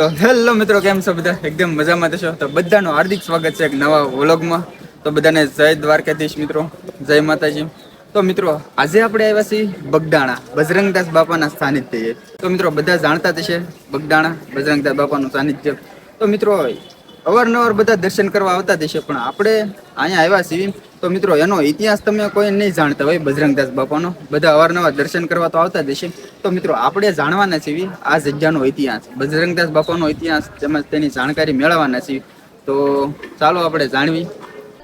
તો હેલો મિત્રો, કેમ છો બધા? એકદમ મજામાં થશો તો બધાનું હાર્દિક સ્વાગત છે એક નવા વ્લોગમાં. તો બધાને જય દ્વારકાધીશ મિત્રો, જય માતાજી. તો મિત્રો, આજે આપણે આવ્યા છીએ બગદાણા, બજરંગદાસ બાપાના સાનિધ્યએ તો મિત્રો, બધા જાણતા હશે બગદાણા, બજરંગદાસ બાપાનું સાનિધ્ય. તો મિત્રો અવારનવાર બધા દર્શન કરવા આવતા દેશે પણ આપણે અહીંયા આવ્યા છીએ. તો મિત્રો, એનો ઇતિહાસ તમે કોઈ નહીં જાણતા હોય, બજરંગદાસ બાપાનો. બધા અવારનવાર દર્શન કરવા તો આવતા દેશે તો મિત્રો, આપણે જાણવાના છીએ આ જગ્યાનો ઇતિહાસ, બજરંગદાસ બાપાનો ઇતિહાસ, તેમજ તેની જાણકારી મેળવવાના છીએ. તો ચાલો આપણે જાણવી.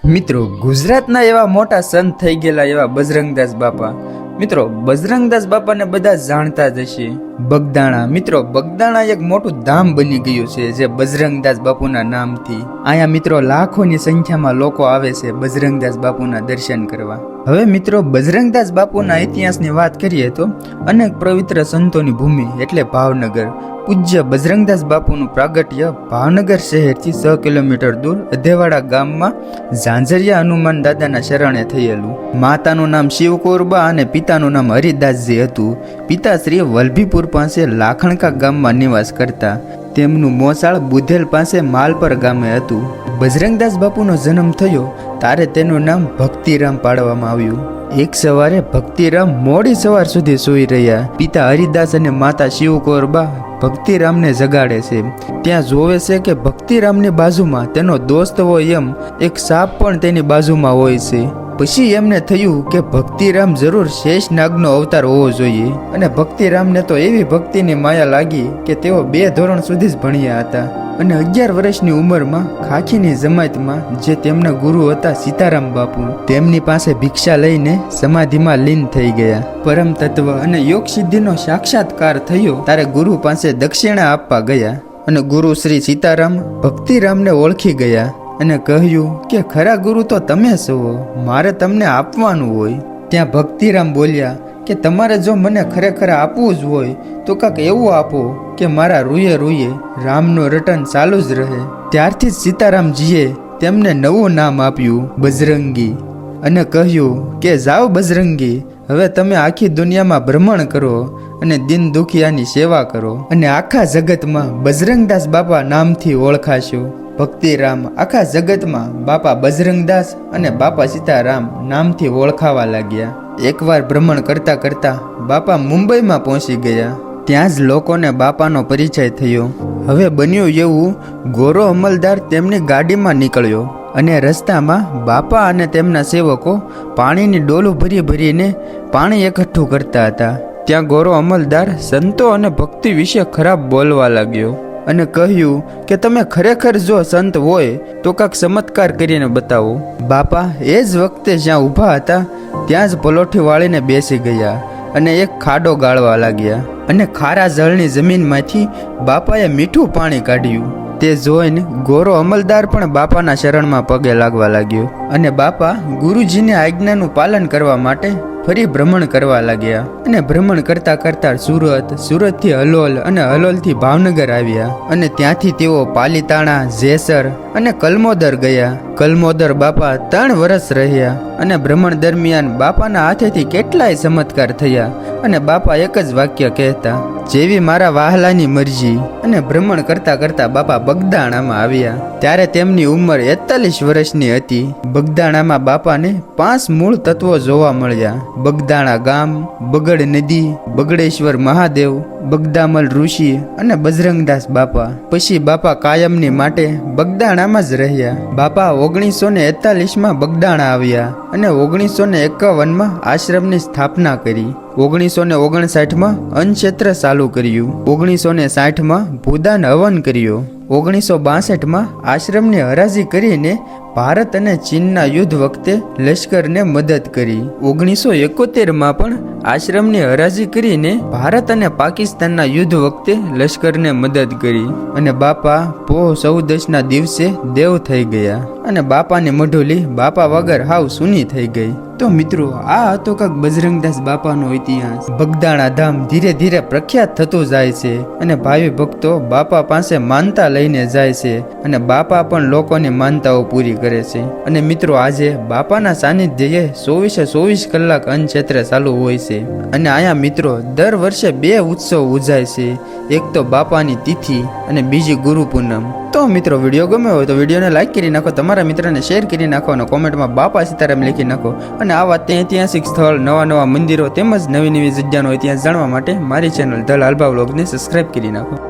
મિત્રો, ગુજરાતના એવા મોટા સંત થઈ ગયેલા એવા બજરંગદાસ બાપા. મિત્રો બજરંગદાસ બાપાને બધા જાણતા જ હશે. બગદાણા, મિત્રો, બગદાણા એક મોટું ધામ બની ગયું છે, જે બજરંગદાસ બાપુના નામથી. અહીંયા મિત્રો લાખોની સંખ્યામાં લોકો આવે છે બજરંગદાસ બાપુના દર્શન કરવા. હવે મિત્રો બજરંગદાસ બાપુના ઇતિહાસની વાત કરીએ તો અનેક પવિત્ર સંતોની ભૂમિ એટલે ભાવનગર. પૂજ્ય બજરંગદાસ બાપુનું પ્રાગટ્ય ભાવનગર શહેરથી છ કિલોમીટર દૂર અધેવાડા ગામમાં ઝાંઝરિયા હનુમાન દાદાના શરણે થયેલું. માતાનું નામ શિવકોરબા અને પિતાનું નામ હરિદાસજી હતું. પિતાશ્રી વલભીપુર પાસે લાખણકા ગામમાં નિવાસ કરતા. તેમનું મોસાળ બુધેલ પાસે માલપર ગામે હતું. બજરંગદાસ બાપુનો જન્મ થયો ત્યારે તેનું નામ ભક્તિરામ પાડવામાં આવ્યું. એક સવારે ભક્તિરામ મોડી સવાર સુધી સૂઈ રહ્યા. પિતા હરિદાસ અને માતા શિવકોરબા ભક્તિરામને જગાડે છે. ત્યાં જોવે છે કે ભક્તિરામની બાજુમાં તેનો દોસ્ત હોય એમ, એક સાપ પણ તેની બાજુમાં હોય છે. પછી એમને થયું કે ભક્તિરામ જરૂર શેષ નાગનો અવતાર હોવો જોઈએ. અને ભક્તિરામને તો એવી ભક્તિની માયા લાગી કે તેઓ બે ધોરણ સુધી જ ભણ્યા હતા. અને અગિયાર વર્ષની ઉંમરમાં ખાખીની જમાતમાં જે તેમના ગુરુ હતા સીતારામ બાપુ, તેમની પાસે ભિક્ષા લઈને સમાધિમાં લીન થઈ ગયા. પરમ તત્વ અને યોગ સિદ્ધિનો સાક્ષાત્કાર થયો ત્યારે ગુરુ પાસે દક્ષિણા આપવા ગયા. અને ગુરુ શ્રી સીતારામ ભક્તિરામને ઓળખી ગયા. અને કહ્યું કે, ખરા ગુરુ, તો તમે છો? મારે તમને આપવાનું હોય. ત્યાં ભક્તિરામ બોલ્યા કે, તમારે જો મને ખરેખર આપવું જ હોય, તો કાંક એવું આપો કે મારા રૂયે રૂયે રામનું રટન ચાલુ જ રહે. ત્યારથી જ સીતારામજીએ તેમને નવું નામ આપ્યું, બજરંગી. અને કહ્યું કે, જાઓ બજરંગી, હવે તમે આખી દુનિયામાં ભ્રમણ કરો અને દિન દુખિયાની સેવા કરો. અને આખા જગતમાં બજરંગદાસ બાપા નામથી ઓળખાશો. ભક્તિરામ આખા જગતમાં બાપા બજરંગદાસ અને બાપા સીતારામ નામથી ઓળખાવા લાગ્યા. એકવાર ભ્રમણ કરતા કરતા બાપા મુંબઈમાં પહોંચી ગયા. ત્યાં જ લોકોને બાપાનો પરિચય થયો. હવે બન્યું એવું, ગોરો અમલદાર તેમની ગાડીમાં નીકળ્યો અને રસ્તામાં બાપા અને તેમના સેવકો પાણીની ડોલું ભરી ભરીને પાણી એકઠું કરતા હતા. ત્યાં ગોરો અમલદાર સંતો અને ભક્તિ વિશે ખરાબ બોલવા લાગ્યો. અને કહ્યું કે તમે ખરેખર જો સંત હોય, તો કાંક ચમત્કાર કરીને બતાવો. બાપા, એ જ વખતે જ્યાં ઊભા હતા, ત્યાં જ પલોઠી વાળીને બેસી ગયા અને એક ખાડો ગાળવા લાગ્યા. અને ખારા જળની જમીનમાંથી બાપાએ મીઠું પાણી કાઢ્યું. તે જોઈને ગોરો અમલદાર પણ બાપાના શરણમાં પગે લાગવા લાગ્યો. અને બાપા, ગુરુજીની આજ્ઞાનું પાલન કરવા માટે ફરી ભ્રમણ કરવા લાગ્યા અને ભ્રમણ કરતા કરતા સુરત, સુરતથી હલોલ અને હલોલથી ભાવનગર આવ્યા. અને ત્યાંથી તેઓ પાલીતાણા, જેસર અને કલમોદર ગયા. કલમોદર બાપા ત્રણ વર્ષ રહ્યા. અને ભ્રમણ દરમિયાન બાપાના હાથેથી કેટલાય ચમત્કાર થયા અને બાપા એક જ વાક્ય કહેતા, જેવી મારા વાહલાની મરજી. અને ભ્રમણ કરતા કરતા બાપા બગદાણામાં આવ્યા. ત્યારે તેમની ઉંમર એકતાલીસ વર્ષની હતી. બગદાણામાં બાપાને પાંચ મૂળ તત્વો જોવા મળ્યા. બગદાણા ગામ, બગડ નદી, બગડેશ્વર મહાદેવ, બગદામલ ઋષિ અને બજરંગદાસ બાપા. પછી બાપા કાયમની માટે બગદાણામાં જ રહ્યા. બાપા ઓગણીસો ને એકતાલીસમાં બગદાણા આવ્યા. અને ઓગણીસો ને એકાવનમાં આશ્રમની સ્થાપના કરી. ઓગણીસો ને ઓગણસાઠમાં અન્નક્ષેત્ર ચાલુ કર્યું. ઓગણીસો ને સાઠમાં ભૂદાન હવન કર્યો. ઓગણીસો બાસઠમાં આશ્રમને હરાજી કરીને ભારત અને ચીનના યુદ્ધ વખતે લશ્કરને મદદ કરી. ઓગણીસો એકોતેરમાં પણ આશ્રમની હરાજી કરીને ભારત અને પાકિસ્તાનના યુદ્ધ વખતે લશ્કરને મદદ કરી. અને બાપા પોહ ચૌદસના દિવસે દેવ થઈ ગયા. અને બાપાની મઢોલી બાપા વગર હાવ સૂની થઈ ગઈ. તો મિત્રો, આ હતો કાંક બજરંગદાસ બાપાનો ઇતિહાસ. બગદાણા ધામ ધીરે ધીરે પ્રખ્યાત થતું જાય છે અને ભાવિ ભક્તો બાપા પાસે માનતા લઈને જાય છે અને બાપા પણ લોકોની માનતાઓ પૂરી કરે છે. અને મિત્રો, આજે બાપાના સાનિધ્યએ ચોવીસે ચોવીસ કલાક અન્ન ક્ષેત્રે ચાલુ હોય છે. અને અહીંયા મિત્રો, દર વર્ષે બે ઉત્સવ ઉજાય છે. એક તો બાપાની તિથિ અને બીજી ગુરુ પૂનમ. તો મિત્રો વીડિયો ગમ્યો હોય તો વિડીયોને લાઈક કરી નાખો, તમારા મિત્રને શેર કરી નાખો અને કોમેન્ટમાં બાપા સીતારામ લખી નાખો. અને આવા તે ઐતિહાસિક સ્થળ, નવા નવા મંદિરો તેમજ નવી નવી જગ્યાનો ઇતિહાસ જાણવા માટે મારી ચેનલ ધ લાલબા વ્લોગને સબસ્ક્રાઇબ કરી નાખો.